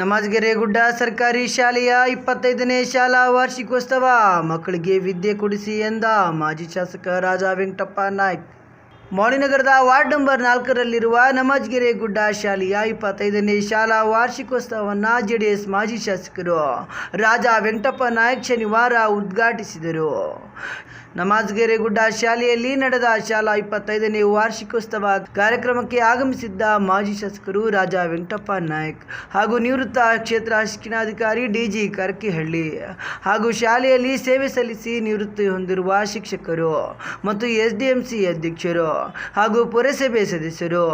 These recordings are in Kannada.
ನಮಾಜ್ಗೆರೆ ಗುಡ್ಡ ಸರ್ಕಾರಿ ಶಾಲೆಯ ಇಪ್ಪತ್ತೈದನೇ ಶಾಲಾ ವಾರ್ಷಿಕೋತ್ಸವ. ಮಕ್ಕಳಿಗೆ ವಿದ್ಯೆ ಕೊಡಿಸಿ ಎಂದ ಮಾಜಿ ಶಾಸಕ ರಾಜ ವೆಂಕಟಪ್ಪ ನಾಯ್ಕ್. ಮೌಳಿನಗರದ ವಾರ್ಡ್ ನಂಬರ್ ನಾಲ್ಕರಲ್ಲಿರುವ ನಮಾಜ್ಗೆರೆ ಗುಡ್ಡ ಶಾಲೆಯ ಇಪ್ಪತ್ತೈದನೇ ಶಾಲಾ ವಾರ್ಷಿಕೋತ್ಸವವನ್ನು ಜೆ ಡಿ ಎಸ್ ಮಾಜಿ ಶಾಸಕರು ರಾಜ ವೆಂಕಟಪ್ಪ ನಾಯ್ಕ್ ಶನಿವಾರ ಉದ್ಘಾಟಿಸಿದರು. ನಮಾಜ್ಗೆರೆ ಗುಡ್ಡ ಶಾಲೆಯಲ್ಲಿ ನಡೆದ ಶಾಲಾ ಇಪ್ಪತ್ತೈದನೇ ವಾರ್ಷಿಕೋತ್ಸವ ಕಾರ್ಯಕ್ರಮಕ್ಕೆ ಆಗಮಿಸಿದ್ದ ಮಾಜಿ ಶಾಸಕರು ರಾಜ ವೆಂಕಟಪ್ಪ ನಾಯಕ್ ಹಾಗೂ ನಿವೃತ್ತ ಕ್ಷೇತ್ರ ಶಿಕ್ಷಣಾಧಿಕಾರಿ ಡಿಜಿ ಕರ್ಕಿಹಳ್ಳಿ ಹಾಗೂ ಶಾಲೆಯಲ್ಲಿ ಸೇವೆ ಸಲ್ಲಿಸಿ ನಿವೃತ್ತಿ ಹೊಂದಿರುವ ಶಿಕ್ಷಕರು ಮತ್ತು ಎಸ್ಡಿಎಂಸಿ ಅಧ್ಯಕ್ಷರು ಹಾಗೂ ಪುರಸಭೆ ಸದಸ್ಯರು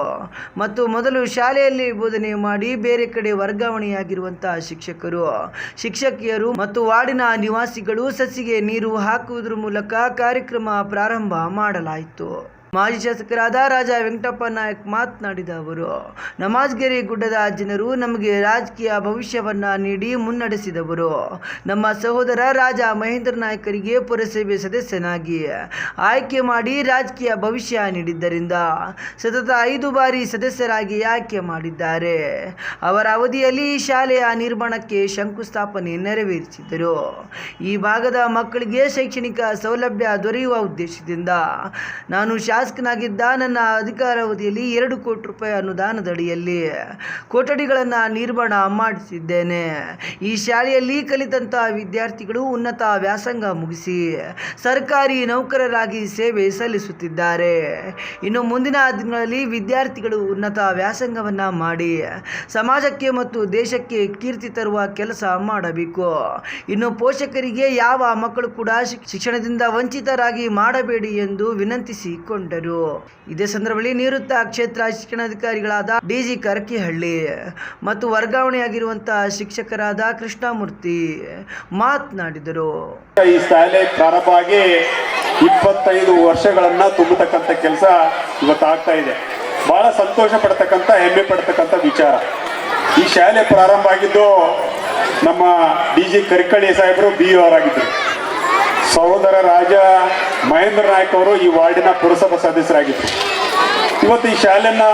ಮತ್ತು ಮೊದಲು ಶಾಲೆಯಲ್ಲಿ ಬೋಧನೆ ಮಾಡಿ ಬೇರೆ ಕಡೆ ವರ್ಗಾವಣೆಯಾಗಿರುವಂತಹ ಶಿಕ್ಷಕರು, ಶಿಕ್ಷಕಿಯರು ಮತ್ತು ವಾರ್ಡಿನ ನಿವಾಸಿಗಳು ಸಸಿಗೆ ನೀರು ಹಾಕುವುದರ ಮೂಲಕ ಕಾರ್ಯಕ್ರಮ ಪ್ರಾರಂಭ ಮಾಡಲಾಯಿತು. ಮಾಜಿ ಶಾಸಕರಾದ ರಾಜ ವೆಂಕಟಪ್ಪ ನಾಯಕ್ ಮಾತನಾಡಿದ ಅವರು, ನಮಾಜ್ಗೆರೆ ಗುಡ್ಡದ ಜನರು ನಮಗೆ ರಾಜಕೀಯ ಭವಿಷ್ಯವನ್ನ ನೀಡಿ ಮುನ್ನಡೆಸಿದವರು. ನಮ್ಮ ಸಹೋದರ ರಾಜ ಮಹೇಂದ್ರ ನಾಯಕರಿಗೆ ಪುರಸಭೆ ಸದಸ್ಯನಾಗಿ ಆಯ್ಕೆ ಮಾಡಿ ರಾಜಕೀಯ ಭವಿಷ್ಯ ನೀಡಿದ್ದರಿಂದ ಸತತ ಐದು ಬಾರಿ ಸದಸ್ಯರಾಗಿ ಆಯ್ಕೆ ಮಾಡಿದ್ದಾರೆ. ಅವರ ಅವಧಿಯಲ್ಲಿ ಶಾಲೆಯ ನಿರ್ಮಾಣಕ್ಕೆ ಶಂಕುಸ್ಥಾಪನೆ ನೆರವೇರಿಸಿದ್ದರು ಈ ಭಾಗದ ಮಕ್ಕಳಿಗೆ ಶೈಕ್ಷಣಿಕ ಸೌಲಭ್ಯ ದೊರೆಯುವ ಉದ್ದೇಶದಿಂದ ನಾನು ಶಾಸಕನಾಗಿದ್ದ ನನ್ನ ಅಧಿಕಾರಾವಧಿಯಲ್ಲಿ ಎರಡು ಕೋಟಿ ರೂಪಾಯಿ ಅನುದಾನದಡಿಯಲ್ಲಿ ಕೊಠಡಿಗಳನ್ನು ನಿರ್ಮಾಣ ಮಾಡಿಸಿದ್ದೇನೆ. ಈ ಶಾಲೆಯಲ್ಲಿ ಕಲಿತಂಥ ವಿದ್ಯಾರ್ಥಿಗಳು ಉನ್ನತ ವ್ಯಾಸಂಗ ಮುಗಿಸಿ ಸರ್ಕಾರಿ ನೌಕರರಾಗಿ ಸೇವೆ ಸಲ್ಲಿಸುತ್ತಿದ್ದಾರೆ. ಇನ್ನು ಮುಂದಿನ ದಿನಗಳಲ್ಲಿ ವಿದ್ಯಾರ್ಥಿಗಳು ಉನ್ನತ ವ್ಯಾಸಂಗವನ್ನು ಮಾಡಿ ಸಮಾಜಕ್ಕೆ ಮತ್ತು ದೇಶಕ್ಕೆ ಕೀರ್ತಿ ತರುವ ಕೆಲಸ ಮಾಡಬೇಕು. ಇನ್ನು ಪೋಷಕರಿಗೆ ಯಾವ ಮಕ್ಕಳು ಕೂಡ ಶಿಕ್- ಶಿಕ್ಷಣದಿಂದ ವಂಚಿತರಾಗಿ ಮಾಡಬೇಡಿ ಎಂದು ವಿನಂತಿಸಿಕೊಂಡರು ಇದೇ ಸಂದರ್ಭದಲ್ಲಿ ನಿವೃತ್ತ ಕ್ಷೇತ್ರ ಶಿಕ್ಷಣಾಧಿಕಾರಿಗಳಾದ ಡಿಜಿ ಕರ್ಕಿಹಳ್ಳಿ ಮತ್ತು ವರ್ಗಾವಣೆಯಾಗಿರುವಂತಹ ಶಿಕ್ಷಕರಾದ ಕೃಷ್ಣಮೂರ್ತಿ ಮಾತನಾಡಿದರು. ಈ ಶಾಲೆ ಪ್ರಾರಂಭವಾಗಿ ಇಪ್ಪತ್ತೈದು ವರ್ಷಗಳನ್ನ ತುಂಬತಕ್ಕಂಥ ಕೆಲಸ ಇವತ್ತು ಆಗ್ತಾ ಇದೆ. ಬಹಳ ಸಂತೋಷ ಪಡ್ತಕ್ಕಂಥ, ಹೆಮ್ಮೆ ಪಡ್ತಕ್ಕಂಥ ವಿಚಾರ. ಈ ಶಾಲೆ ಪ್ರಾರಂಭ ಆಗಿದ್ದು ನಮ್ಮ ಡಿ ಜಿ ಕರಿಕಳ್ಳಿ ಸಾಹೇಬರು ಬಿ ಅವರಾಗಿದ್ದರು. ಸಹೋದರ ರಾಜ ಮಹೇಂದ್ರ ನಾಯ್ಕ ಅವರು ಈ ವಾರ್ಡಿನ ಪುರಸಭಾ ಸದಸ್ಯರಾಗಿದ್ದರು ಇವತ್ತು ಈ ಶಾಲೆಯನ್ನು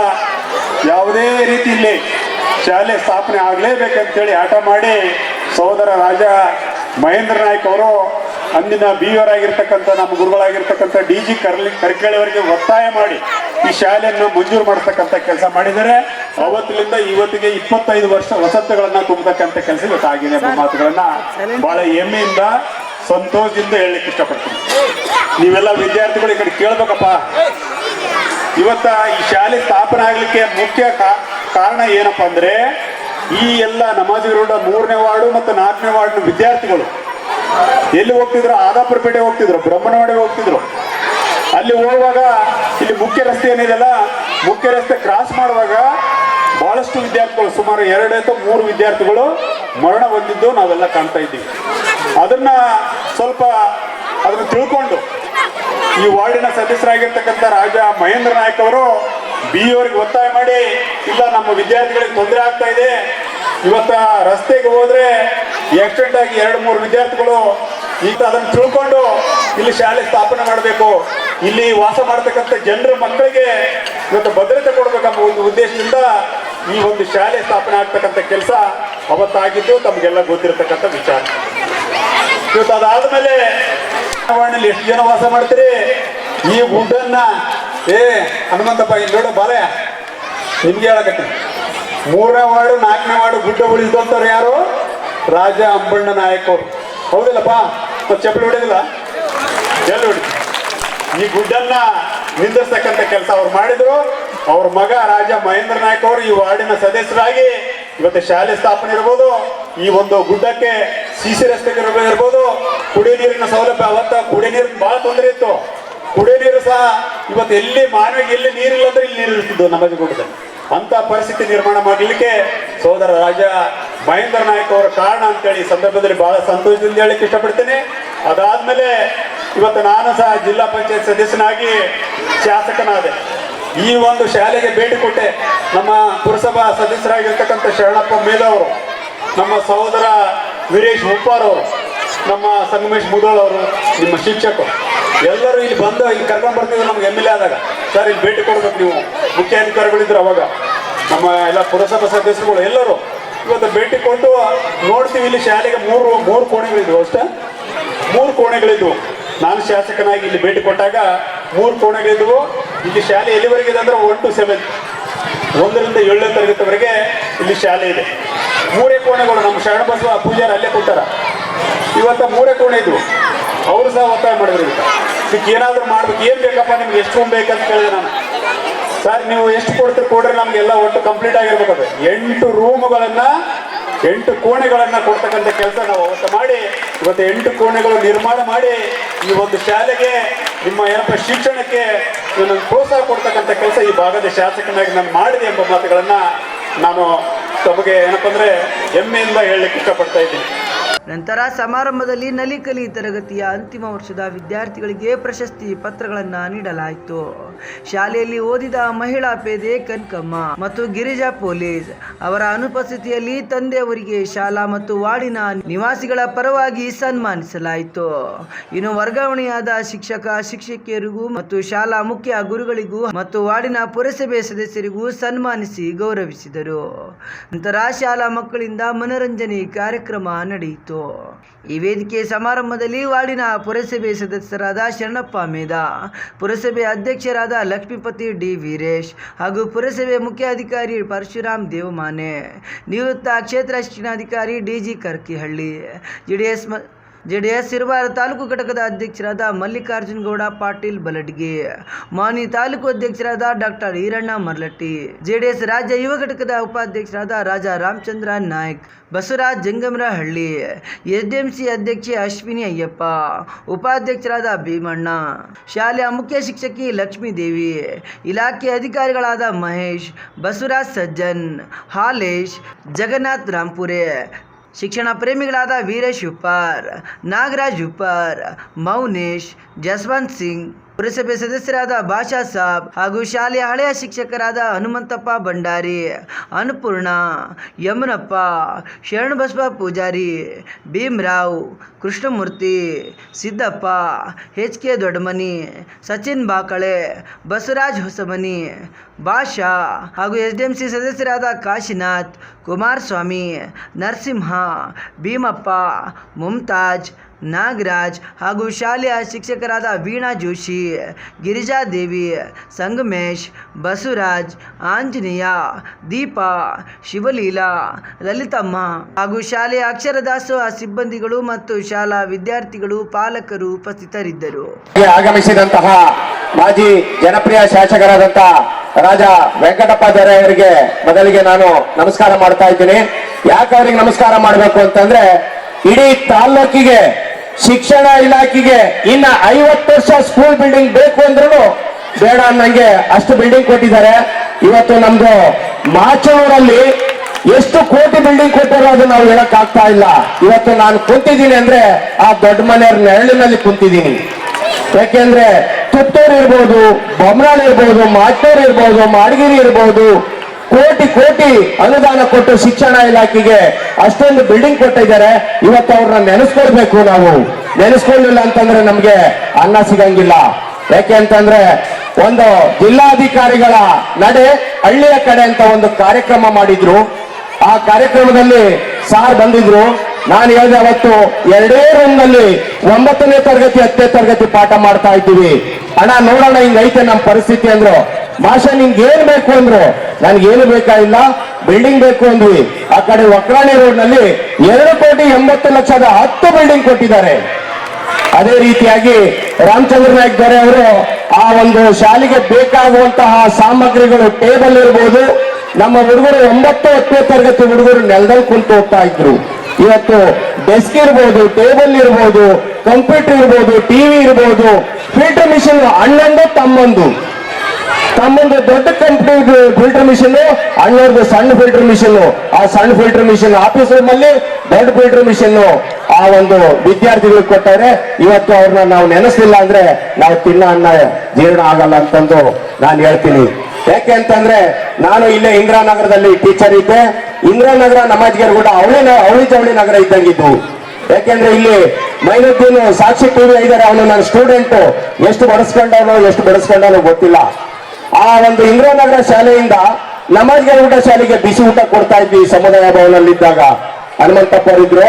ಯಾವುದೇ ರೀತಿಯಲ್ಲಿ ಶಾಲೆ ಸ್ಥಾಪನೆ ಆಗಲೇಬೇಕಂತೇಳಿ ಆಟ ಮಾಡಿ ಸಹೋದರ ರಾಜ ಮಹೇಂದ್ರ ನಾಯ್ಕ ಅವರು ಅಂದಿನ ಬಿ ಆಗಿರ್ತಕ್ಕಂಥ ನಮ್ಮ ಗುರುಗಳಾಗಿರ್ತಕ್ಕಂಥ ಡಿ ಜಿ ಕರ್ಲಿ ಕರ್ಕಳಿ ಅವರಿಗೆ ಒತ್ತಾಯ ಮಾಡಿ ಈ ಶಾಲೆಯನ್ನು ಮಂಜೂರು ಮಾಡತಕ್ಕಂಥ ಕೆಲಸ ಮಾಡಿದ್ದಾರೆ. ಅವತ್ತಿನಿಂದ ಇವತ್ತಿಗೆ ಇಪ್ಪತ್ತೈದು ವರ್ಷ ವಸತಿಗಳನ್ನ ತುಂಬತಕ್ಕಂಥ ಕೆಲಸ ಇವತ್ತಾಗಿದೆ ಮಾತುಗಳನ್ನ ಬಹಳ ಹೆಮ್ಮೆಯಿಂದ ಸಂತೋಷದಿಂದ ಹೇಳಲಿಕ್ಕೆ ಇಷ್ಟಪಡ್ತೀನಿ. ನೀವೆಲ್ಲ ವಿದ್ಯಾರ್ಥಿಗಳು ಈ ಕಡೆ ಕೇಳ್ಬೇಕಪ್ಪ. ಇವತ್ತ ಈ ಶಾಲೆ ಸ್ಥಾಪನೆ ಆಗ್ಲಿಕ್ಕೆ ಮುಖ್ಯ ಕಾರಣ ಏನಪ್ಪ ಅಂದ್ರೆ ಈ ಎಲ್ಲ ನಮಾಜಿಗರುಡ ಮೂರನೇ ವಾರ್ಡು ಮತ್ತು ನಾಲ್ಕನೇ ವಾರ್ಡ್ ವಿದ್ಯಾರ್ಥಿಗಳು ಎಲ್ಲಿ ಹೋಗ್ತಿದ್ರು? ಆದಾಪುರ ಪೇಟೆ ಹೋಗ್ತಿದ್ರು ಬ್ರಹ್ಮನವಾಡಿಗೆ ಹೋಗ್ತಿದ್ರು. ಅಲ್ಲಿ ಹೋಗುವಾಗ ಇಲ್ಲಿ ಮುಖ್ಯ ರಸ್ತೆ ಏನಿದೆಯಲ್ಲ, ಮುಖ್ಯ ರಸ್ತೆ ಕ್ರಾಸ್ ಮಾಡುವಾಗ ಬಹಳಷ್ಟು ವಿದ್ಯಾರ್ಥಿಗಳು, ಸುಮಾರು ಎರಡು ಅಥವಾ ಮೂರು ವಿದ್ಯಾರ್ಥಿಗಳು ಮರಣ ಹೊಂದಿದ್ದು ನಾವೆಲ್ಲ ಕಾಣ್ತಾ ಇದ್ದೀವಿ. ಅದನ್ನ ಸ್ವಲ್ಪ ಅದನ್ನು ತಿಳ್ಕೊಂಡು ಈ ವಾರ್ಡಿನ ಸದಸ್ಯರಾಗಿರ್ತಕ್ಕಂಥ ರಾಜ ಮಹೇಂದ್ರ ನಾಯ್ಕ ಅವರು ಬಿ ಅವರಿಗೆ ಒತ್ತಾಯ ಮಾಡಿ, ಇಲ್ಲ, ನಮ್ಮ ವಿದ್ಯಾರ್ಥಿಗಳಿಗೆ ತೊಂದರೆ ಆಗ್ತಾ ಇದೆ. ಇವತ್ತ ರಸ್ತೆಗೆ ಹೋದ್ರೆ ಆಕ್ಸಿಡೆಂಟ್ ಆಗಿ ಎರಡು, ಮೂರು ವಿದ್ಯಾರ್ಥಿಗಳು ಈಗ ಅದನ್ನು ತಿಳ್ಕೊಂಡು ಇಲ್ಲಿ ಶಾಲೆ ಸ್ಥಾಪನೆ ಮಾಡಬೇಕು. ಇಲ್ಲಿ ವಾಸ ಮಾಡ್ತಕ್ಕಂಥ ಜನರ ಮಕ್ಕಳಿಗೆ ಇವತ್ತು ಭದ್ರತೆ ಕೊಡಬೇಕೆಂಬ ಒಂದು ಉದ್ದೇಶದಿಂದ ಈ ಒಂದು ಶಾಲೆ ಸ್ಥಾಪನೆ ಆಗ್ತಕ್ಕಂಥ ಕೆಲಸ ಅವತ್ತಾಗಿದ್ದು ತಮಗೆಲ್ಲ ಗೊತ್ತಿರತಕ್ಕಂಥ ವಿಚಾರ. ಇವತ್ತು ಅದಾದ್ಮೇಲೆ ಎಷ್ಟು ಜನ ವಾಸ ಮಾಡ್ತೀರಿ? ಈ ಗುಡ್ಡನ್ನ, ಏ, ಹನುಮಂತಪ್ಪ, ಇಲ್ಲಿ ನೋಡು ಬಾಲೆ. ನಿಮ್ಗೆ ಹೇಳಕತ್ತೆ ಮೂರನೇ ವಾರ್ಡು, ನಾಲ್ಕನೇ ವಾರ್ಡು ಗುಡ್ಡ ಉಳಿದಂತವ್ರು ಯಾರು? ರಾಜ ಅಂಬಣ್ಣ ನಾಯಕ್ ಅವರು ಹೌದಿಲ್ಲಪ್ಪ ಚಪ್ಪಲಿ ಹೊಡೆದಿಲ್ಲ? ಎಲ್ಲಿ ಹೊಡಿ ಈ ಗುಡ್ಡನ್ನ ನಿಂದಿರ್ತಕ್ಕಂಥ ಕೆಲಸ ಅವ್ರು ಮಾಡಿದ್ರು. ಅವ್ರ ಮಗ ರಾಜ ಮಹೇಂದ್ರ ನಾಯಕ್ ಅವರು ಈ ವಾರ್ಡಿನ ಸದಸ್ಯರಾಗಿ ಇವತ್ತು ಶಾಲೆ ಸ್ಥಾಪನೆ ಇರ್ಬೋದು. ಈ ಒಂದು ಗುಡ್ಡಕ್ಕೆ ಸಿಸಿ ರಸ್ತೆಗೆ ಇರ್ಬೋದು. ಕುಡಿ ನೀರಿನ ಸೌಲಭ್ಯ ಅವತ್ತ ಕುಡಿಯ ನೀರಿನ ಬಹಳ ತೊಂದರೆ ಇತ್ತು. ಕುಡಿಯ ನೀರು ಸಹ ಇವತ್ತು ಎಲ್ಲಿ ಮಾನವಿಗೆ ಎಲ್ಲಿ ನೀರಿಲ್ಲ ಅಂದ್ರೆ ಇಲ್ಲಿ ನೀರು ಇರ್ತಿದ್ದು ನಮ್ಮ ಗುಡ್ಡದಲ್ಲಿ. ಅಂತ ಪರಿಸ್ಥಿತಿ ನಿರ್ಮಾಣ ಮಾಡಲಿಕ್ಕೆ ಸೋದರ ರಾಜ ಮಹೇಂದ್ರ ನಾಯಕ್ ಅವರ ಕಾರಣ ಅಂತೇಳಿ ಈ ಸಂದರ್ಭದಲ್ಲಿ ಬಹಳ ಸಂತೋಷದಿಂದ ಹೇಳಲಿಕ್ಕೆ ಇಷ್ಟಪಡ್ತೇನೆ. ಅದಾದ್ಮೇಲೆ ಇವತ್ತು ನಾನು ಸಹ ಜಿಲ್ಲಾ ಪಂಚಾಯತ್ ಸದಸ್ಯನಾಗಿ ಶಾಸಕನಾದೆ. ಈ ಒಂದು ಶಾಲೆಗೆ ಭೇಟಿ ಕೊಟ್ಟೆ ನಮ್ಮ ಪುರಸಭಾ ಸದಸ್ಯರಾಗಿರ್ತಕ್ಕಂಥ ಶರಣಪ್ಪ ಮೇಲವರು ನಮ್ಮ ಸಹೋದರ ವೀರೇಶ್ ಉಪ್ಪಾರು ನಮ್ಮ ಸಂಗಮೇಶ್ ಮುದೋಳ್ ಅವರು, ನಿಮ್ಮ ಶಿಕ್ಷಕರು. ಎಲ್ಲರೂ ಇಲ್ಲಿ ಬಂದು ಇಲ್ಲಿ ಕರ್ಕೊಂಡು ಬರ್ತಿದ್ರು ನಮ್ಗೆ ಎಂ ಎಲ್ ಎ ಆದಾಗ. ಸರ್, ಇಲ್ಲಿ ಭೇಟಿ ಕೊಡ್ಬೇಕು ನೀವು. ಮುಖ್ಯ ಅಧಿಕಾರಿಗಳಿದ್ರು ಅವಾಗ. ನಮ್ಮ ಎಲ್ಲ ಪುರಸಭಾ ಸದಸ್ಯರುಗಳು ಎಲ್ಲರೂ ಇವತ್ತು ಭೇಟಿ ಕೊಟ್ಟು ನೋಡ್ತೀವಿ ಇಲ್ಲಿ ಶಾಲೆಗೆ ಮೂರು ಮೂರು ಕೋಣೆಗಳಿದ್ವು ಅಷ್ಟೇ. ಮೂರು ಕೋಣೆಗಳಿದ್ವು. ನಾನು ಶಾಸಕನಾಗಿ ಇಲ್ಲಿ ಭೇಟಿ ಕೊಟ್ಟಾಗ ಮೂರು ಕೋಣೆಗಳಿದ್ವು. ಇಲ್ಲಿ ಶಾಲೆ ಎಲ್ಲಿವರೆಗಿದೆ ಅಂದ್ರೆ ಒನ್ ಟು ಸೆವೆನ್ ಒಂದರಿಂದ ಏಳನೇ ತರಗತಿವರೆಗೆ ಇಲ್ಲಿ ಶಾಲೆ ಇದೆ. ಮೂರೇ ಕೋಣೆಗಳು, ನಮ್ಮ ಶರಣ ಬಸವ ಪೂಜಾರ ಅಲ್ಲೇ ಕೊಟ್ಟಾರ. ಇವತ್ತ ಮೂರೇ ಕೋಣೆ ಇದ್ವು. ಅವರು ಸಹ ಒತ್ತಾಯ ಮಾಡಿದ್ರು ಇದಕ್ಕೆ. ಏನಾದರೂ ಮಾಡ್ಬೇಕು. ಏನು ಬೇಕಪ್ಪ ನಿಮ್ಗೆ? ಎಷ್ಟು ರೂಮ್ ಬೇಕಂತ ಕೇಳಿದೆ ನಾನು. ಸರ್, ನೀವು ಎಷ್ಟು ಕೊಡ್ತೀರಿ ಕೊಡ್ರಿ, ನಮ್ಗೆಲ್ಲ ಒಟ್ಟು ಕಂಪ್ಲೀಟ್ ಆಗಿರ್ಬೇಕು ಎಂಟು ರೂಮ್ಗಳನ್ನ ಎಂಟು ಕೋಣೆಗಳನ್ನ ಕೊಡ್ತಕ್ಕಂಥ ಕೆಲಸ ನಾವು ಅವತ್ತು ಮಾಡಿ, ಇವತ್ತು ಎಂಟು ಕೋಣೆಗಳು ನಿರ್ಮಾಣ ಮಾಡಿ, ಈ ಒಂದು ಶಾಲೆಗೆ, ನಿಮ್ಮ ಏನಪ್ಪ ಶಿಕ್ಷಣಕ್ಕೆ ಪ್ರೋತ್ಸಾಹ ಕೊಡ್ತಕ್ಕಂಥ ಕೆಲಸ ಈ ಭಾಗದ ಶಾಸಕನಾಗಿ ನಾನು ಮಾಡಿದೆ ಎಂಬ ಮಾತುಗಳನ್ನ ನಾನು ತಮಗೆ ಏನಪ್ಪ ಅಂದರೆ ಹೆಮ್ಮೆಯಿಂದ ಹೇಳಲಿಕ್ಕೆ ಇಷ್ಟಪಡ್ತಾ ಇದ್ದೀನಿ. ನಂತರ ಸಮಾರಂಭದಲ್ಲಿ ನಲಿಕಲಿ ತರಗತಿಯ ಅಂತಿಮ ವರ್ಷದ ವಿದ್ಯಾರ್ಥಿಗಳಿಗೆ ಪ್ರಶಸ್ತಿ ಪತ್ರಗಳನ್ನು ನೀಡಲಾಯಿತು. ಶಾಲೆಯಲ್ಲಿ ಓದಿದ ಮಹಿಳಾ ಪೇದೆ ಕನ್ಕಮ್ಮ ಮತ್ತು ಗಿರಿಜಾ ಪೊಲೀಸ್. ಅವರ ಅನುಪಸ್ಥಿತಿಯಲ್ಲಿ ತಂದೆಯವರಿಗೆ ಶಾಲಾ ಮತ್ತು ವಾರ್ಡಿನ ನಿವಾಸಿಗಳ ಪರವಾಗಿ ಸನ್ಮಾನಿಸಲಾಯಿತು. ಇನ್ನು ವರ್ಗಾವಣೆಯಾದ ಶಿಕ್ಷಕ, ಶಿಕ್ಷಕಿಯರಿಗೂ ಮತ್ತು ಶಾಲಾ ಮುಖ್ಯ ಗುರುಗಳಿಗೂ ಮತ್ತು ವಾರ್ಡಿನ ಪುರಸಭೆ ಸದಸ್ಯರಿಗೂ ಸನ್ಮಾನಿಸಿ ಗೌರವಿಸಿದರು. ನಂತರ ಶಾಲಾ ಮಕ್ಕಳಿಂದ ಮನರಂಜನೆ ಕಾರ್ಯಕ್ರಮ ನಡೆಯಿತು. ಈ ವೇದಿಕೆ ಸಮಾರಂಭದಲ್ಲಿ ವಾರ್ಡಿನ ಪುರಸಭೆ ಸದಸ್ಯರಾದ ಶರಣಪ್ಪ ಮೇಧ ಪುರಸಭೆ ಅಧ್ಯಕ್ಷರಾದ ಲಕ್ಷ್ಮೀಪತಿ ಡಿ ವೀರೇಶ್ ಹಾಗೂ ಪುರಸಭೆ ಮುಖ್ಯಾಧಿಕಾರಿ ಪರಶುರಾಮ್ ದೇವಮಾನೆ, ನಿವೃತ್ತ ಕ್ಷೇತ್ರ ಶಿಕ್ಷಣಾಧಿಕಾರಿ ಡಿ ಜಿ ಕರ್ಕಿಹಳ್ಳಿ, ಜೆಡಿಎಸ್ ಮ ಜೆಡಿಎಸ್ ಸಿರುವಾರ ತಾಲೂಕು ಘಟಕದ ಅಧ್ಯಕ್ಷರಾದ ಮಲ್ಲಿಕಾರ್ಜುನ ಗೌಡ, ಪಾಟೀಲ್ ಬಲಟ್ಗೆ ಮಾನಿ ತಾಲೂಕು ಅಧ್ಯಕ್ಷರಾದ ಡಾಕ್ಟರ್ ಈರಣ್ಣ ಮರ್ಲಟ್ಟಿ, ಜೆಡಿಎಸ್ ರಾಜ್ಯ ಯುವ ಘಟಕದ ಉಪಾಧ್ಯಕ್ಷರಾದ ರಾಜಾ ರಾಮಚಂದ್ರ ನಾಯ್ಕ್, ಬಸವರಾಜ್ ಜಂಗಮರಹಳ್ಳಿ, ಎಸ್ಡಿಎಂಸಿ ಅಧ್ಯಕ್ಷೆ ಅಶ್ವಿನಿ ಅಯ್ಯಪ್ಪ, ಉಪಾಧ್ಯಕ್ಷರಾದ ಭೀಮಣ್ಣ, ಶಾಲೆಯ ಮುಖ್ಯ ಶಿಕ್ಷಕಿ ಲಕ್ಷ್ಮೀದೇವಿ ಇಲಾಖೆ ಅಧಿಕಾರಿಗಳಾದ ಮಹೇಶ್, ಬಸವರಾಜ್ ಸಜ್ಜನ್, ಹಾಲೇಶ್, ಜಗನ್ನಾಥ್ ರಾಂಪುರೆ ಶಿಕ್ಷಣ ಪ್ರೇಮಿಗಳಾದ ವೀರೇಶ್ ಉಪ್ಪಾರ್ ನಾಗರಾಜ್ ಉಪ್ಪಾರ್ ಮೌನೇಶ್ ಜಸ್ವಂತ್ ಸಿಂಗ್ ಪುರಸಭೆ ಸದಸ್ಯರಾದ ಭಾಷಾ ಸಾಬ್ ಹಾಗೂ ಶಾಲೆಯ ಹಳೆಯ ಶಿಕ್ಷಕರಾದ ಹನುಮಂತಪ್ಪ ಭಂಡಾರಿ, ಅನ್ನಪೂರ್ಣ, ಯಮನಪ್ಪ, ಶರಣಬಸವ ಪೂಜಾರಿ, ಭೀಮರಾವ್, ಕೃಷ್ಣಮೂರ್ತಿ, ಸಿದ್ದಪ್ಪ ಎಚ್ ಕೆ ದೊಡ್ಡಮನಿ, ಸಚಿನ್ ಬಾಕಳೆ, ಬಸವರಾಜ್ ಹೊಸಮನಿ ಭಾಷಾ ಹಾಗೂ ಎಸ್ ಡಿ ಎಂ ಸಿ ಸದಸ್ಯರಾದ ಕಾಶಿನಾಥ್, ಕುಮಾರಸ್ವಾಮಿ, ನರಸಿಂಹ, ಭೀಮಪ್ಪ, ಮುಮ್ತಾಜ್ ನಾಗರಾಜ್ ಹಾಗೂ ಶಾಲೆಯ ಶಿಕ್ಷಕರಾದ ವೀಣಾ ಜೋಶಿ ಗಿರಿಜಾದೇವಿ ಸಂಗಮೇಶ್, ಬಸವರಾಜ್, ಆಂಜನೇಯ, ದೀಪಾ, ಶಿವಲೀಲಾ, ಲಲಿತಮ್ಮ ಹಾಗೂ ಶಾಲೆಯ ಅಕ್ಷರ ದಾಸೋಹ ಸಿಬ್ಬಂದಿಗಳು ಮತ್ತು ಶಾಲಾ ವಿದ್ಯಾರ್ಥಿಗಳು ಪಾಲಕರು ಉಪಸ್ಥಿತರಿದ್ದರು. ಆಗಮಿಸಿದಂತಹ ಮಾಜಿ ಜನಪ್ರಿಯ ಶಾಸಕರಾದಂತಹ ರಾಜ ವೆಂಕಟಪ್ಪ ದೊರೆಯವರಿಗೆ ಮೊದಲಿಗೆ ನಾನು ನಮಸ್ಕಾರ ಮಾಡ್ತಾ ಇದ್ದೀನಿ. ಯಾಕೆ ಅವ್ರಿಗೆ ನಮಸ್ಕಾರ ಮಾಡಬೇಕು ಅಂತಂದ್ರೆ, ಇಡೀ ತಾಲ್ಲೂಕಿಗೆ ಶಿಕ್ಷಣ ಇಲಾಖೆಗೆ ಇನ್ನ ಐವತ್ತು ವರ್ಷ ಸ್ಕೂಲ್ ಬಿಲ್ಡಿಂಗ್ ಬೇಕು ಅಂದ್ರೂ ಬೇಡ ಅನ್ನಂಗೆ ಅಷ್ಟು ಬಿಲ್ಡಿಂಗ್ ಕೊಟ್ಟಿದ್ದಾರೆ. ಇವತ್ತು ನಮ್ದು ಮಾಚೂರಲ್ಲಿ ಎಷ್ಟು ಕೋಟಿ ಬಿಲ್ಡಿಂಗ್ ಕೊಟ್ಟರೋ ಅದು ನಾವು ಹೇಳಕ್ ಆಗ್ತಾ ಇಲ್ಲ. ಇವತ್ತು ನಾನು ಕುಂತಿದ್ದೀನಿ ಅಂದ್ರೆ ಆ ದೊಡ್ಡ ಮನೆಯವ್ರ ನೆರಳಿನಲ್ಲಿ ಕುಂತಿದ್ದೀನಿ. ಯಾಕೆಂದ್ರೆ ತುತ್ತೂರು ಇರ್ಬೋದು ಬೊಮ್ಮನಾಳ್ ಇರ್ಬೋದು ಮಾಚೂರ್ ಇರ್ಬೋದು, ಮಾಡಗಿರಿ ಇರ್ಬೋದು ಕೋಟಿ ಕೋಟಿ ಅನುದಾನ ಕೊಟ್ಟು ಶಿಕ್ಷಣ ಇಲಾಖೆಗೆ ಅಷ್ಟೊಂದು ಬಿಲ್ಡಿಂಗ್ ಕೊಟ್ಟಿದ್ದಾರೆ. ಇವತ್ತು ಅವ್ರನ್ನ ನೆನೆಸ್ಕೊಳ್ಬೇಕು ನಾವು. ನೆನೆಸ್ಕೊಳ್ಳಿಲ್ಲ ಅಂತಂದ್ರೆ ನಮ್ಗೆ ಅನ್ನ ಸಿಗಂಗಿಲ್ಲ. ಯಾಕೆ ಅಂತಂದ್ರೆ ಒಂದು ಜಿಲ್ಲಾಧಿಕಾರಿಗಳ ನಡೆ ಹಳ್ಳಿಯ ಕಡೆ ಅಂತ ಒಂದು ಕಾರ್ಯಕ್ರಮ ಮಾಡಿದ್ರು. ಆ ಕಾರ್ಯಕ್ರಮದಲ್ಲಿ ಸಾರ್ ಬಂದಿದ್ರು. ನಾನು ಹೇಳಿದೆ ಅವತ್ತು, ಎರಡೇ ರೂಮ್ನಲ್ಲಿ ಒಂಬತ್ತನೇ ತರಗತಿ, ಹತ್ತನೇ ತರಗತಿ ಪಾಠ ಮಾಡ್ತಾ ಇದ್ದೀವಿ. ಅಣ್ಣ, ನೋಡೋಣ ಹಿಂಗೈತೆ ನಮ್ಮ ಪರಿಸ್ಥಿತಿ ಅಂದ್ರು. ಮಾಷ ನಿಮ್ಗೆ ಏನ್ ಬೇಕು ಅಂದ್ರು ನನ್ಗೇನು ಬೇಕಾಗಿಲ್ಲ ಬಿಲ್ಡಿಂಗ್ ಬೇಕು ಅಂದ್ವಿ. ಆ ಕಡೆ ಒಕ್ರಾಣಿ ರೋಡ್ನಲ್ಲಿ ಎರಡು ಕೋಟಿ ಎಂಬತ್ತು ಲಕ್ಷದ ಹತ್ತು ಬಿಲ್ಡಿಂಗ್ ಕೊಟ್ಟಿದ್ದಾರೆ. ಅದೇ ರೀತಿಯಾಗಿ ರಾಮಚಂದ್ರ ನಾಯ್ಕ್ ದೊರೆ ಅವರು ಆ ಒಂದು ಶಾಲೆಗೆ ಬೇಕಾಗುವಂತಹ ಸಾಮಗ್ರಿಗಳು ಟೇಬಲ್ ಇರ್ಬೋದು. ನಮ್ಮ ಹುಡುಗರು ಒಂಬತ್ತು, ಹತ್ತನೇ ತರಗತಿ ಹುಡುಗರು ನೆಲದಲ್ಲಿ ಕುಂತು ಹೋಗ್ತಾ ಇದ್ರು. ಇವತ್ತು ಡೆಸ್ಕ್ ಇರ್ಬೋದು ಟೇಬಲ್ ಇರ್ಬೋದು ಕಂಪ್ಯೂಟರ್ ಇರ್ಬೋದು ಟಿವಿ ಇರ್ಬೋದು ಫಿಲ್ಟರ್ ಮಿಷಿನ್ ಅಣ್ಣಂದು ತಮ್ಮಂದು. ತಮ್ಮೊಂದು ದೊಡ್ಡ ಕಂಪ್ನಿ ಫಿಲ್ಟರ್ ಮಿಷಿನ್ ಅಣ್ಣವ್ರದ್ದು ಸಣ್ಣ ಫಿಲ್ಟರ್ ಮಿಷಿನ್ ಆ ಸಣ್ಣ ಫಿಲ್ಟರ್ ಮಿಷಿನ್ ಆಫೀಸ್ ರೂಮ್ ಅಲ್ಲಿ ದೊಡ್ಡ ಫಿಲ್ಟರ್ ಮಿಷಿನ್ ಆ ಒಂದು ವಿದ್ಯಾರ್ಥಿಗಳಿಗೆ ಕೊಟ್ಟವ್ರೆ. ಇವತ್ತು ಅವ್ರನ್ನ ನಾವು ನೆನೆಸ್ಲಿಲ್ಲ ಅಂದ್ರೆ ನಾವು ತಿನ್ನ ಅನ್ನ ಜೀರ್ಣ ಆಗಲ್ಲ ಅಂತಂದು ನಾನು ಹೇಳ್ತೀನಿ. ಯಾಕೆ ಅಂತಂದ್ರೆ, ನಾನು ಇಲ್ಲೇ ಇಂದಿರಾನಗರದಲ್ಲಿ ಟೀಚರ್ ಇದ್ದೆ. ಇಂದಿರಾನಗರ ನಮಾಜ್ಗರ್ ಕೂಡ ಅವಳಿ ಅವಳಿ ಜವಳಿ ನಗರ ಇದ್ದಂಗಿದ್ದು. ಯಾಕೆಂದ್ರೆ ಇಲ್ಲಿ ಮೈನುದ್ದೀನ್ ಸಾಕ್ಷಿ ಟಿವಿ ಇದ್ದಾರೆ ಅವನು ನನ್ನ ಸ್ಟೂಡೆಂಟ್ ಎಷ್ಟು ಬಡಿಸ್ಕೊಂಡವನು ಎಷ್ಟು ಬಡಿಸ್ಕೊಂಡವನು ಗೊತ್ತಿಲ್ಲ. ಆ ಒಂದು ಇಂದಿರಾನಗರ ಶಾಲೆಯಿಂದ ನಮಾಜ್ಗೆ ಊಟ ಶಾಲೆಗೆ ಬಿಸಿ ಊಟ ಕೊಡ್ತಾ ಇದ್ವಿ ಸಮುದಾಯ ಭವನಲ್ಲಿದ್ದಾಗ. ಹನುಮಂತಪ್ಪ ಅವರಿದ್ರು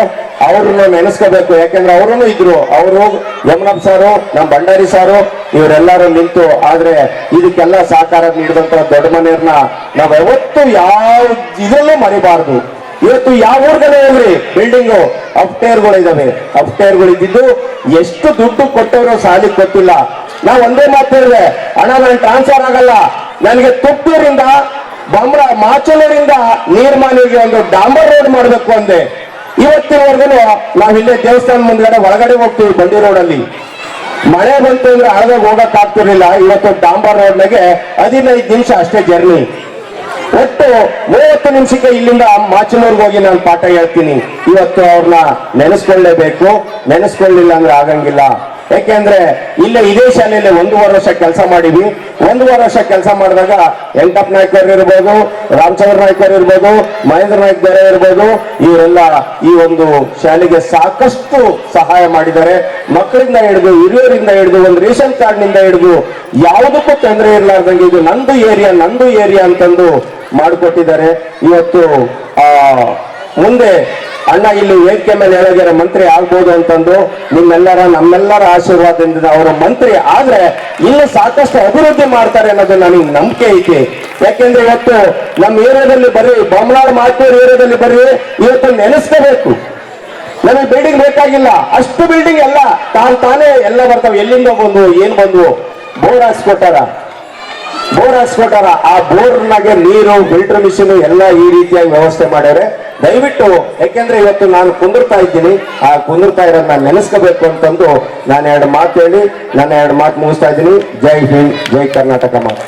ಅವ್ರನ್ನ ನೆನೆಸ್ಕೋಬೇಕು. ಯಾಕಂದ್ರೆ ಅವರೂ ಇದ್ರು. ಅವರು ಯಮುನಪ್ಪ ಸಾರು ನಮ್ಮ ಭಂಡಾರಿ ಸಾರು, ಇವರೆಲ್ಲರೂ ನಿಂತು ಆದ್ರೆ ಇದಕ್ಕೆಲ್ಲ ಸಹಕಾರ ನೀಡಿದಂತ ದೊಡ್ಡ ಮನೆಯವ್ರನ್ನ ನಾವ್ ಯಾವತ್ತೂ ಯಾವ ಇದರಲ್ಲೂ ಮರಿಬಾರ್ದು. ಇವತ್ತು ಯಾವ ಊರ್ಗಡೆ ಹೋಗ್ರಿ ಬಿಲ್ಡಿಂಗು ಅಪ್ಟೇರ್ಗಳು ಇದಾವೆ ಅಪ್ಟೇರ್ಗಳು ಇದ್ದಿದ್ದು ಎಷ್ಟು ದುಡ್ಡು ಕೊಟ್ಟವರು ಸಾಲಿಗೆ ಗೊತ್ತಿಲ್ಲ. ನಾವು ಒಂದೇ ಮಾತು ಹೇಳಿದೆ. ಹಣ ನಾನು ಟ್ರಾನ್ಸ್ಫರ್ ಆಗಲ್ಲ. ನನಗೆ ತುಪ್ಪೂರಿಂದ ಬಮ್ರ ಮಾಚಲೂರಿಂದ ನೀರ್ಮಾನಿಗೆ ಒಂದು ಡಾಂಬರ್ ರೋಡ್ ಮಾಡಬೇಕು ಅಂದೆ. ಇವತ್ತಿನವರೆಗೂ ನಾವು ಇಲ್ಲೇ ದೇವಸ್ಥಾನ ಮುಂದ್ಗಡೆ ಒಳಗಡೆ ಹೋಗ್ತೀವಿ ಬಂಡಿ ರೋಡಲ್ಲಿ ಮಳೆ ಬಂತು ಅಂದ್ರೆ ಹಳದಾಗ ಹೋಗಕ್ ಆಗ್ತಿರ್ಲಿಲ್ಲ. ಇವತ್ತು ಡಾಂಬರ್ ರೋಡ್ನಾಗೆ ಹದಿನೈದು ನಿಮಿಷ ಅಷ್ಟೇ ಜರ್ನಿ ಒಟ್ಟು ಮೂವತ್ತು ನಿಮಿಷಕ್ಕೆ ಇಲ್ಲಿಂದ ಮಾಚಿನವ್ರಿಗೆ ಹೋಗಿ ನಾನು ಪಾಠ ಹೇಳ್ತೀನಿ. ಇವತ್ತು ಅವ್ರನ್ನ ನೆನೆಸ್ಕೊಳ್ಳೇಬೇಕು. ನೆನೆಸ್ಕೊಳ್ಳಿಲ್ಲ ಅಂದ್ರೆ ಆಗಂಗಿಲ್ಲ. ಯಾಕೆಂದ್ರೆ ಇಲ್ಲೇ ಇದೇ ಶಾಲೆಯಲ್ಲಿ ಒಂದೂವರೆ ವರ್ಷ ಕೆಲಸ ಮಾಡಿದ್ವಿ. ಒಂದೂವರೆ ವರ್ಷ ಕೆಲಸ ಮಾಡಿದಾಗ ವೆಂಕಟಪ್ಪ ನಾಯ್ಕರ್ ಇರ್ಬೋದು, ರಾಮಚಂದ್ರ ನಾಯ್ಕರ್ ಇರ್ಬೋದು, ಮಹೇಂದ್ರ ನಾಯ್ಕ ಬೇರೆ ಇರ್ಬೋದು, ಇವರೆಲ್ಲ ಈ ಒಂದು ಶಾಲೆಗೆ ಸಾಕಷ್ಟು ಸಹಾಯ ಮಾಡಿದ್ದಾರೆ. ಮಕ್ಕಳಿಂದ ಹಿಡಿದು, ಹಿರಿಯರಿಂದ ಹಿಡಿದು, ಒಂದು ರೇಷನ್ ಕಾರ್ಡ್ನಿಂದ ಹಿಡಿದು ಯಾವುದಕ್ಕೂ ತೊಂದರೆ ಇರಲಾರ್ದಂಗೆ ಇದು ನಂದು ಏರಿಯಾ ನಂದು ಏರಿಯಾ ಅಂತಂದು ಮಾಡಿಕೊಟ್ಟಿದ್ದಾರೆ. ಇವತ್ತು ಮುಂದೆ ಅಣ್ಣ ಇಲ್ಲಿ ವೇದಿಕೆ ಮೇಲೆ ಹೇಳಿದರೆ ಮಂತ್ರಿ ಆಗ್ಬೋದು ಅಂತಂದು ನಿಮ್ಮೆಲ್ಲರ, ನಮ್ಮೆಲ್ಲರ ಆಶೀರ್ವಾದದಿಂದ ಅವರು ಮಂತ್ರಿ ಆದ್ರೆ ಇಲ್ಲಿ ಸಾಕಷ್ಟು ಅಭಿವೃದ್ಧಿ ಮಾಡ್ತಾರೆ ಅನ್ನೋದು ನನಗೆ ನಂಬಿಕೆ ಐತಿ. ಯಾಕೆಂದ್ರೆ ಇವತ್ತು ನಮ್ಮ ಏರಿಯಾದಲ್ಲಿ ಬರ್ರಿ ಬೊಮ್ಮನಾಡ್ ಮಾತೂರು ಏರಿಯಾದಲ್ಲಿ ಬರ್ರಿ ಇವತ್ತು ನೆನೆಸ್ಕೋಬೇಕು. ನನಗೆ ಬಿಲ್ಡಿಂಗ್ ಬೇಕಾಗಿಲ್ಲ. ಅಷ್ಟು ಬಿಲ್ಡಿಂಗ್ ಎಲ್ಲ ತಾನು ತಾನೇ ಎಲ್ಲ ಬರ್ತಾವೆ. ಎಲ್ಲಿಂದ ಬಂದು, ಏನ್ ಬಂದು? ಬೋರ್ ಹಾಕ್ಸ್ಕೊಟ್ಟಾರ. ಬೋರ್ ಹಾಕ್ಸ್ಕೊಟ್ಟಾರ ಆ ಬೋರ್ನಾಗೆ ನೀರು, ಫಿಲ್ಟರ್ ಮಿಷಿನ್ ಎಲ್ಲ ಈ ರೀತಿಯಾಗಿ ವ್ಯವಸ್ಥೆ ಮಾಡ್ಯಾರೆ. ದಯವಿಟ್ಟು ಯಾಕೆಂದ್ರೆ ಇವತ್ತು ನಾನು ಕುಂದಿರ್ತಾ ಇದ್ದೀನಿ. ಆ ಕುಂದಿರ್ತಾ ಇರೋದನ್ನ ನೆನೆಸ್ಕೋಬೇಕು ಅಂತಂದು ನಾನು ಎರಡು ಮಾತು ಹೇಳಿ, ನಾನು ಎರಡು ಮಾತು ಮುಗಿಸ್ತಾ ಇದ್ದೀನಿ. ಜೈ ಹಿಂದ್, ಜೈ ಕರ್ನಾಟಕ ಮಾತು.